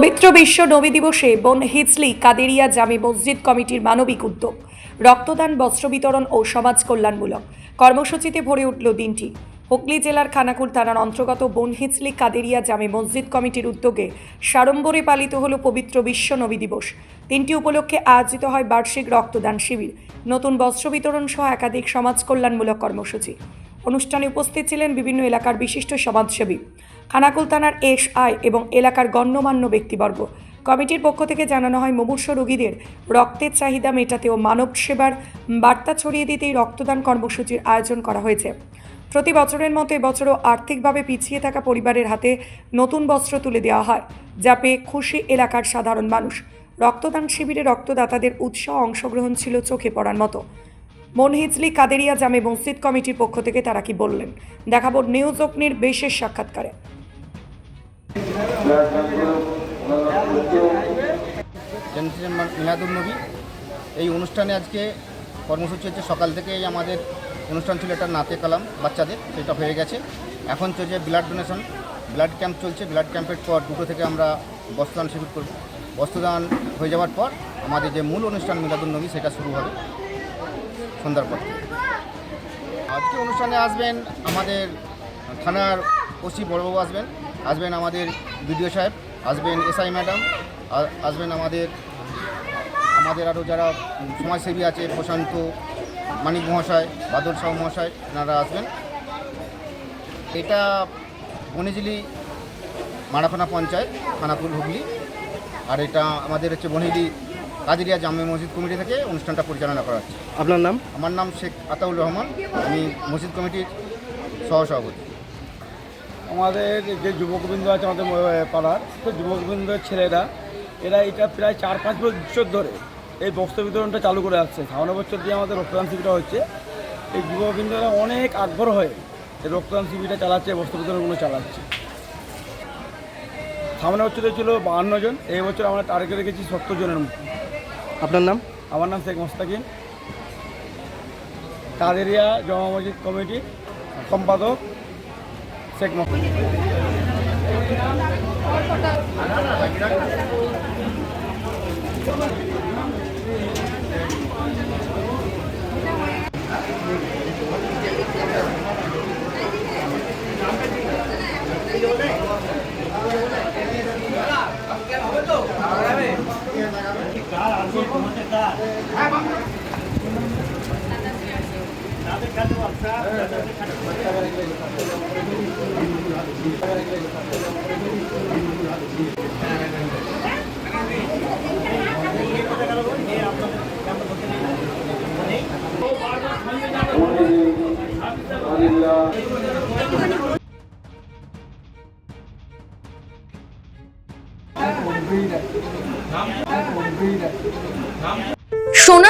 পবিত্র বিশ্ব নবী দিবসে বন হিজলি কাদেরিয়া জামে মসজিদ কমিটির মানবিক উদ্যোগ। রক্তদান, বস্ত্র বিতরণ ও সমাজ কল্যাণমূলক কর্মসূচিতে ভরে উঠল দিনটি। হুগলি জেলার খানাকুল থানার অন্তর্গত বনহিজলি কাদেরিয়া জামে মসজিদ কমিটির উদ্যোগে সাড়ম্বরে পালিত হল পবিত্র বিশ্ব নবী দিবস। দিনটি উপলক্ষে আয়োজিত হয় বার্ষিক রক্তদান শিবির, নতুন বস্ত্র বিতরণ সহ একাধিক সমাজ কল্যাণমূলক কর্মসূচি। অনুষ্ঠানে উপস্থিত ছিলেন বিভিন্ন এলাকার বিশিষ্ট সমাজসেবী। খানাকুল থানার এস আই এবং এলাকার গণ্যমান্য ব্যক্তিবর্গ। কমিটির পক্ষ থেকে জানানো হয়, মুমূর্ষ রোগীদের রক্তের চাহিদা মেটাতে ও মানব সেবার বার্তা ছড়িয়ে দিতেই রক্তদান কর্মসূচির আয়োজন করা হয়েছে। প্রতি বছরের মতো এবছরও আর্থিকভাবে পিছিয়ে থাকা পরিবারের হাতে নতুন বস্ত্র তুলে দেওয়া হয়, যা পেয়ে খুশি এলাকার সাধারণ মানুষ। রক্তদান শিবিরে রক্তদাতাদের উৎসাহ অংশগ্রহণ ছিল চোখে পড়ার মতো। মনহিজলি, কাদেরিয়া জামে মসজিদ কমিটির পক্ষ থেকে তারা কি বললেন? দেখাবো নিউজ অগ্নির বিশেষ সাক্ষাৎকারে। জেনেছিলেন এই অনুষ্ঠানে আজকে কর্মসূচি হচ্ছে সকাল থেকেই আমাদের অনুষ্ঠান ছিল একটা নাতে কালাম বাচ্চাদের, সেটা হয়ে গেছে। এখন চলছে ব্লাড ডোনেশন, ব্লাড ক্যাম্প চলছে, ব্লাড ক্যাম্পের পর দুটো থেকে আমরা বস্ত্রদান শিবির করব। বস্ত্রদান হয়ে যাওয়ার পর আমাদের যে মূল অনুষ্ঠান মিলাদুল নবী, সেটা শুরু হবে। সন্ধ্যার পর। আজকে অনুষ্ঠানে আসবেন আমাদের থানার ওসি বড়বাবু আসবেন আসবেন আমাদের বিডিও সাহেব, আসবেন এসআই ম্যাডাম আসবেন আমাদের আমাদের আরও যারা সমাজসেবী আছে, প্রশান্ত মানিক মহাশয়, বাদল সাউ মহাশয়, এনারা আসবেন এটা বনিজিলি মারাখানা পঞ্চায়েত খানাকুল হুগলি আর এটা আমাদের হচ্ছে বনিলি কাজরিয়া জামে মসজিদ কমিটি থেকে অনুষ্ঠানটা পরিচালনা করা হচ্ছে। আপনার নাম? আমার নাম শেখ আতাউর রহমান আমি মসজিদ কমিটির সহসভাপতি। আমাদের যে যুবকবৃন্দ আছে আমাদের পাড়ার তো যুবকবৃন্দের ছেলেরা এরা এটা প্রায় চার পাঁচ বছর ধরে এই বস্ত্র বিতরণটা চালু করে আসছে। সামনে বছর দিয়ে আমাদের রক্তদান শিবিরটা হচ্ছে। এই যুবকবৃন্দরা অনেক আগ্রহ হয়ে এই রক্তদান শিবিরটা চালাচ্ছে বস্ত্র বিতরণগুলো চালাচ্ছে। সামনে বছরে ছিল বাহান্ন জন এই বছর আমরা টার্গেট রেখেছি সত্তর জনের মতো। আপনার নাম? আমার নাম শেখ মোস্তাকিম। কাদেরিয়া জমা মসজিদ কমিটি সম্পাদক শেখ মোস্তাকিম। সোনার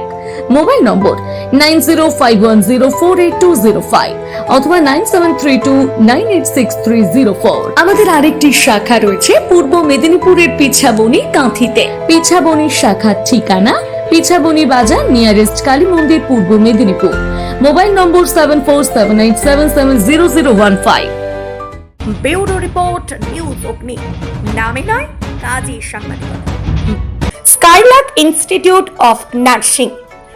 Mobile number nine zero five one zero four eight two zero five অথবা nine seven three two nine eight six three zero four. আমাদের আরেকটি শাখা রয়েছে পূর্ব মেদিনীপুরের পিছাবনি কাঁথিতে। পিছাবনির শাখার ঠিকানা পিছাবনি বাজার নিয়ারেস্ট কালী মন্দির Purba Medinipur. Mobile number seven four seven eight seven seven zero zero one five. Bureau report news Agni. নামে নয় কাজী সাংবাদিকতা। Skylark institute of nursing.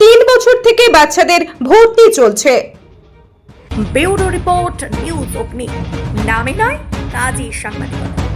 তিন বছর থেকে বাচ্চাদের ভর্তি চলছে। ব্যুরো রিপোর্ট নিউজ অগ্নি। নামে নয় কাজী সাংবাদিকতা।